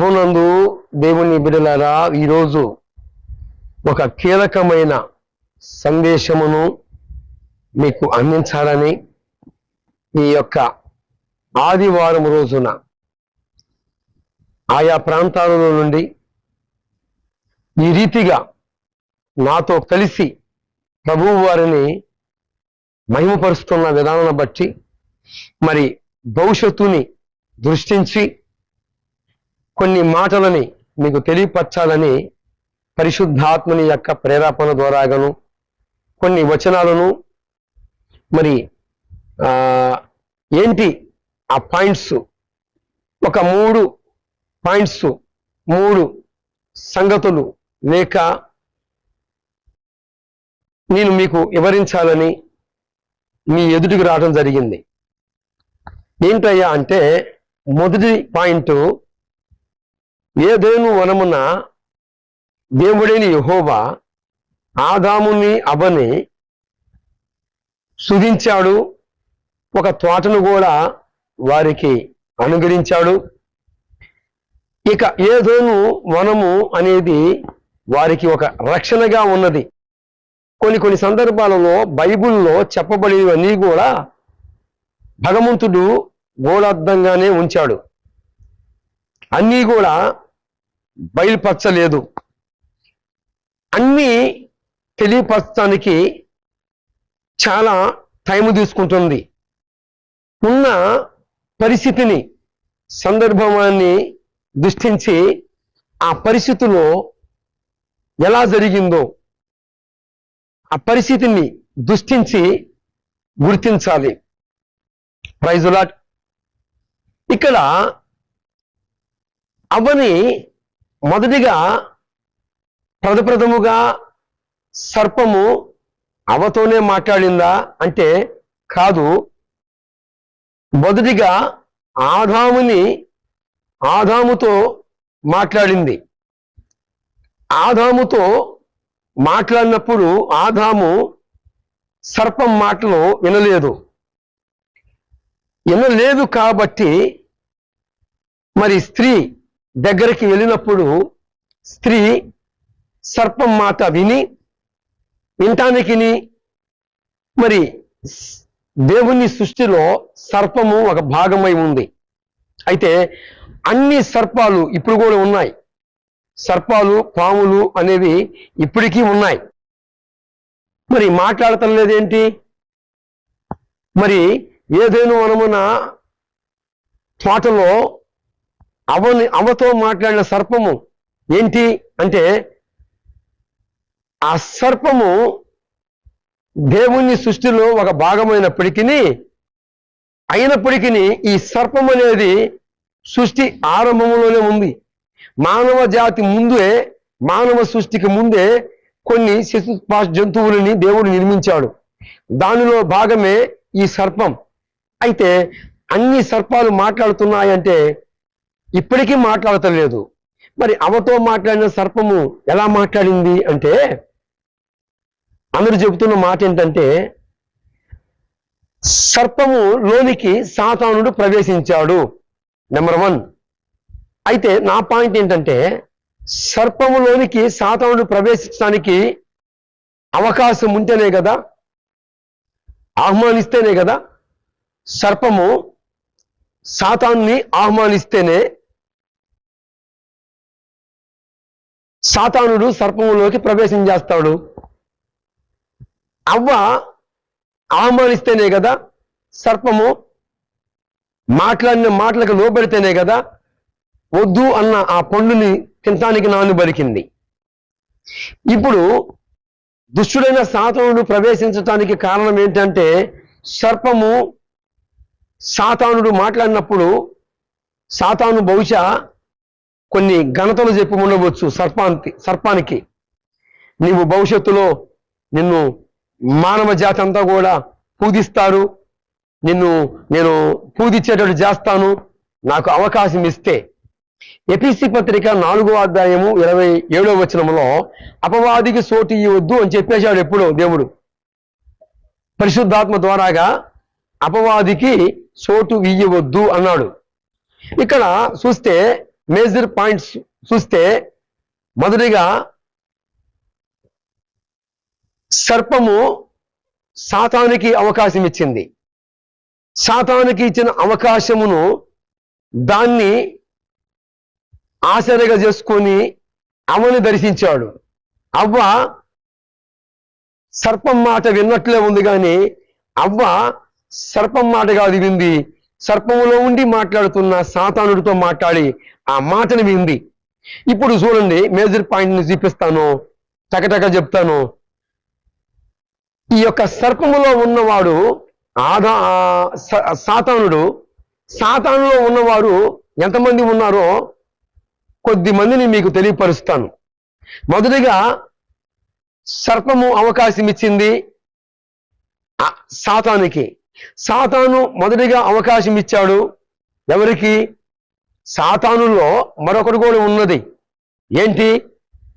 నందు దేవుని బిడలారా ఈరోజు ఒక కీలకమైన సందేశమును మీకు అందించాలని ఈ యొక్క ఆదివారం రోజున ఆయా ప్రాంతాలలో నుండి ఈ రీతిగా నాతో కలిసి ప్రభువు వారిని మహిమపరుస్తున్న విధానాన్ని బట్టి మరి భవిష్యత్తుని దృష్టించి కొన్ని మాటలని మీకు తెలియపరచాలని పరిశుద్ధాత్మని యొక్క ప్రేరేపణ ద్వారాగాను కొన్ని వచనాలను మరి ఏంటి ఆ పాయింట్స్? ఒక మూడు పాయింట్స్ మూడు సంగతులు లేక నేను మీకు వివరించాలని మీ ఎదుటికి రావడం జరిగింది. ఏంటయ్యా అంటే మొదటి పాయింట్ ఏదేను వనమున దేవుడైన యహోవా ఆదాముని అవని సుధించాడు ఒక తోటను కూడా వారికి అనుగ్రహించాడు. ఇక ఏదోను వనము అనేది వారికి ఒక రక్షణగా ఉన్నది. కొన్ని కొన్ని సందర్భాలలో బైబిల్లో చెప్పబడినవన్నీ కూడా భగవంతుడు గోళార్థంగానే ఉంచాడు. అన్నీ కూడా బయలుపరచలేదు. అన్నీ తెలియపరచడానికి చాలా టైం తీసుకుంటుంది. ఉన్న పరిస్థితిని సందర్భాన్ని దృష్టించి ఆ పరిస్థితిలో ఎలా జరిగిందో ఆ పరిస్థితిని దృష్టించి గుర్తించాలి. ప్రైజులాట్ ఇక్కడ అవని మొదటిగా ప్రథప్రథముగా సర్పము అవతోనే మాట్లాడిందా అంటే కాదు. మొదటిగా ఆదాముని ఆదాముతో మాట్లాడింది. ఆదాముతో మాట్లాడినప్పుడు ఆదాము సర్పం మాటలు వినలేదు. వినలేదు కాబట్టి మరి స్త్రీ దగ్గరికి వెళ్ళినప్పుడు స్త్రీ సర్పం మాట విని వినటానికి మరి దేవుని సృష్టిలో సర్పము ఒక భాగమై ఉంది. అయితే అన్ని సర్పాలు ఇప్పుడు కూడా ఉన్నాయి. సర్పాలు పాములు అనేవి ఇప్పటికీ ఉన్నాయి. మరి మాట్లాడటం లేదేంటి? మరి ఏదైనా మనమున తోటలో అవని అవతో మాట్లాడిన సర్పము ఏంటి అంటే ఆ సర్పము దేవుని సృష్టిలో ఒక భాగమైనప్పటికీ అయినప్పటికీ ఈ సర్పం అనేది సృష్టి ఆరంభంలోనే ఉంది. మానవ జాతి ముందే మానవ సృష్టికి ముందే కొన్ని శిశుపాశ జంతువులని దేవుడు నిర్మించాడు. దానిలో భాగమే ఈ సర్పం. అయితే అన్ని సర్పాలు మాట్లాడుతున్నాయంటే ఇప్పటికీ మాట్లాడతలేదు మరి అవతో మాట్లాడిన సర్పము ఎలా మాట్లాడింది అంటే అందరూ చెబుతున్న మాట ఏంటంటే సర్పము లోనికి సాతానుడు ప్రవేశించాడు నెంబర్ వన్. అయితే నా పాయింట్ ఏంటంటే సర్పములోనికి సాతానుడు ప్రవేశించడానికి అవకాశం ఉంటేనే కదా ఆహ్వానిస్తేనే కదా సర్పము సాతాన్ని ఆహ్వానిస్తేనే సాతానుడు సర్పములోకి ప్రవేశం చేస్తాడు. అవ్వ ఆహ్వానిస్తేనే కదా సర్పము మాట్లాడిన మాటలకు లోబడితేనే కదా వద్దు అన్న ఆ పండుని తినటానికి నాను బలికింది. ఇప్పుడు దుష్టుడైన సాతానుడు ప్రవేశించటానికి కారణం ఏంటంటే సర్పము సాతానుడు మాట్లాడినప్పుడు సాతాను బహుశా కొన్ని ఘనతలు చెప్పి ఉండవచ్చు సర్పానికి సర్పానికి. నీవు భవిష్యత్తులో నిన్ను మానవ జాతి అంతా కూడా పూజిస్తారు. నిన్ను నేను పూజించేటట్టు చేస్తాను. నాకు అవకాశం ఇస్తే. ఎపిసి పత్రిక నాలుగో అధ్యాయము ఇరవై ఏడో వచనంలో అపవాదికి సోటు ఇవ్వద్దు అని చెప్పేశాడు ఎప్పుడో దేవుడు. పరిశుద్ధాత్మ ద్వారాగా అపవాదికి చోటు ఇయ్యవద్దు అన్నాడు. ఇక్కడ చూస్తే మేజర్ పాయింట్స్ చూస్తే మొదటిగా సర్పము సాతానికి అవకాశం ఇచ్చింది. సాతానికి ఇచ్చిన అవకాశమును దాన్ని ఆశ్చర్యగా చేసుకొని అవని దర్శించాడు. అవ్వ సర్పం మాట విన్నట్లే ఉంది కానీ అవ్వ సర్పం మాట కాదు వింది సర్పములో ఉండి మాట్లాడుతున్న సాతానుడితో మాట్లాడి ఆ మాటను వింది. ఇప్పుడు చూడండి మేజర్ పాయింట్ని చూపిస్తాను. టకటక చెప్తాను. ఈ యొక్క సర్పములో ఉన్నవాడు ఆదా సాతానుడు సాతానులో ఉన్నవారు ఎంతమంది ఉన్నారో కొద్ది మందిని మీకు తెలియపరుస్తాను. మొదటిగా సర్పము అవకాశం ఇచ్చింది ఆ సాతానికి. సాతాను మొదటిగా అవకాశం ఇచ్చాడు ఎవరికి? సాతానులో మరొకటి కూడా ఉన్నది. ఏంటి?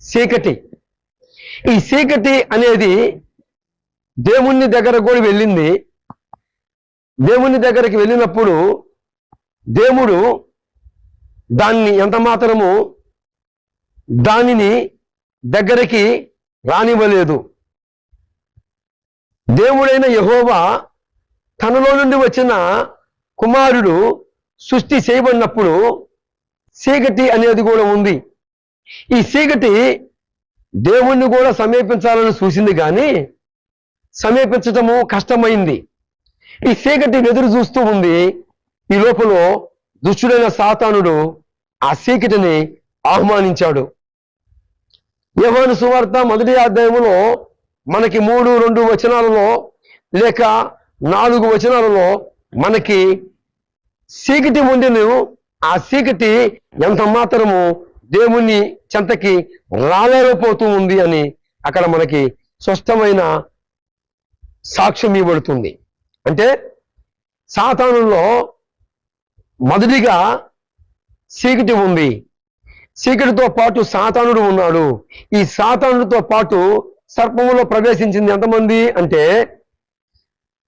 చీకటి. ఈ చీకటి అనేది దేవుని దగ్గర కూడా వెళ్ళింది. దేవుని దగ్గరికి వెళ్ళినప్పుడు దేవుడు దాన్ని ఎంత మాత్రము దానిని దగ్గరికి రానివ్వలేదు. దేవుడైన యహోవా తనలో నుండి వచ్చిన కుమారుడు సృష్టి చేయబడినప్పుడు చీకటి అనేది కూడా ఉంది. ఈ చీకటి దేవుణ్ణి కూడా సమీపించాలని చూసింది కానీ సమీపించటము కష్టమైంది. ఈ చీకటి ఎదురు చూస్తూ ఉంది. ఈ లోపల దుష్టుడైన సాతానుడు ఆ చీకటిని ఆహ్వానించాడు. యోహాను సువార్త మొదటి అధ్యాయంలో మనకి మూడు రెండు వచనాలలో లేక నాలుగు వచనాలలో మనకి చీకటి ఉండిను ఆ చీకటి ఎంత మాత్రము దేవుని చెంతకి రాలేకపోతూ ఉంది అని అక్కడ మనకి స్పష్టమైన సాక్ష్యం ఇవ్వబడుతుంది. అంటే సాతానులో మొదటిగా చీకటి ఉంది. చీకటితో పాటు సాతానుడు ఉన్నాడు. ఈ సాతానుడితో పాటు సర్పములో ప్రవేశించింది ఎంతమంది? అంటే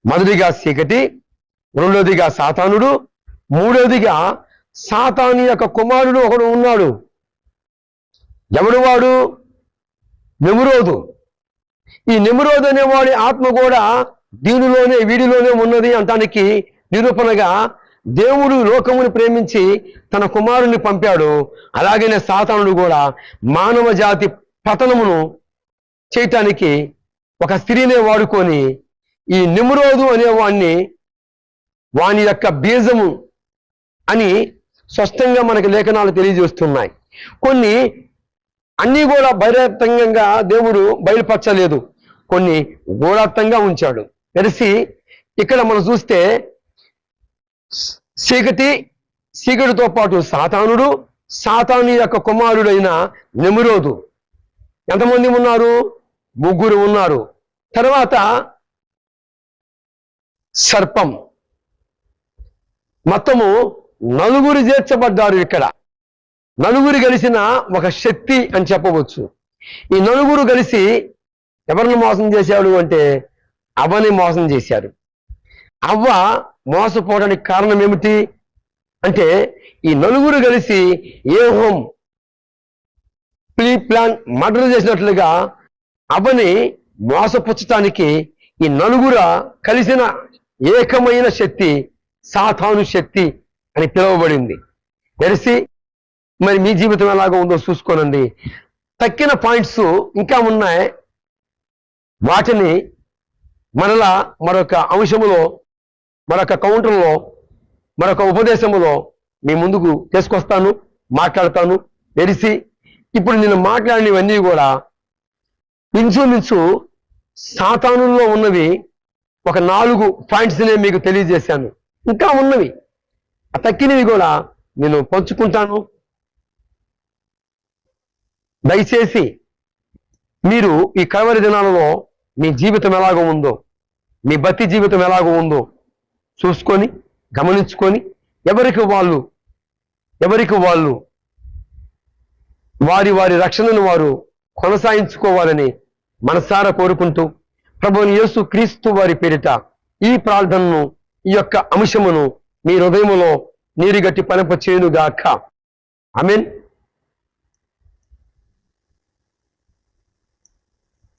మొదటిగా చీకటి రెండోదిగా సాతానుడు మూడోదిగా సాతాను యొక్క కుమారుడు ఒకడు ఉన్నాడు. ఎవడు వాడు? నెమురోదు. ఈ నెమురోదు అనేవాడి ఆత్మ కూడా దీనిలోనే వీడిలోనే ఉన్నది అంటానికి నిరూపణగా దేవుడు లోకముని ప్రేమించి తన కుమారుని పంపాడు. అలాగనే సాతానుడు కూడా మానవ జాతి పతనమును చేయటానికి ఒక స్త్రీనే వాడుకొని ఈ నిమ్రోదు అనేవాణ్ణి వాని యొక్క బీజము అని స్పష్టంగా మనకి లేఖనాలు తెలియజేస్తున్నాయి. కొన్ని అన్నీ కూడా బహిరంగంగా దేవుడు బయలుపరచలేదు. కొన్ని గూఢార్థంగా ఉంచాడు. తెలిసి ఇక్కడ మనం చూస్తే చీకటి చీకటితో పాటు సాతానుడు సాతాను యొక్క కుమారుడైన నెమురోదు. ఎంతమంది ఉన్నారు? ముగ్గురు ఉన్నారు. తర్వాత సర్పం. మొత్తము నలుగురు చేర్చబడ్డారు ఇక్కడ. నలుగురు కలిసిన ఒక శక్తి అని చెప్పవచ్చు. ఈ నలుగురు కలిసి ఎవరిని మోసం చేశాడు అంటే అవ్వని మోసం చేశారు. అవ్వ మోసపోవడానికి కారణం ఏమిటి అంటే ఈ నలుగురు కలిసి ఏ హోమ్ ప్లీ ప్లాన్ మర్డర్ చేసినట్లుగా అవ్వని మోసపుచ్చటానికి ఈ నలుగుర కలిసిన ఏకమైన శక్తి సాతాను శక్తి అని పిలువబడింది. తెలిసి మరి మీ జీవితం ఎలాగో ఉందో చూసుకోనండి. తక్కిన పాయింట్స్ ఇంకా ఉన్నాయి. వాటిని మరలా మరొక అంశములో మరొక కౌంటర్లో మరొక ఉపదేశములో మీ ముందుకు తీసుకొస్తాను మాట్లాడతాను. తెలిసి ఇప్పుడు నేను మాట్లాడినవన్నీ కూడా ఇంచుమించు సాతానుల్లో ఉన్నవి ఒక నాలుగు పాయింట్స్నే మీకు తెలియజేశాను. ఇంకా ఉన్నవి. ఆ తక్కినవి కూడా నేను పంచుకుంటాను. దయచేసి మీరు ఈ కవరి దినాలలో మీ జీవితం ఎలాగో ఉందో మీ భక్తి జీవితం ఎలాగో ఉందో చూసుకొని గమనించుకొని ఎవరికి వాళ్ళు ఎవరికి వాళ్ళు వారి వారి రక్షణను వారు కొనసాగించుకోవాలని మనసారా కోరుకుంటూ ప్రభుని యేసు క్రీస్తు వారి పేరిట ఈ ప్రార్థనను ఈ యొక్క అంశమును మీ హృదయములో నీరుగట్టి పనప చేయునుగాక ఐ మీన్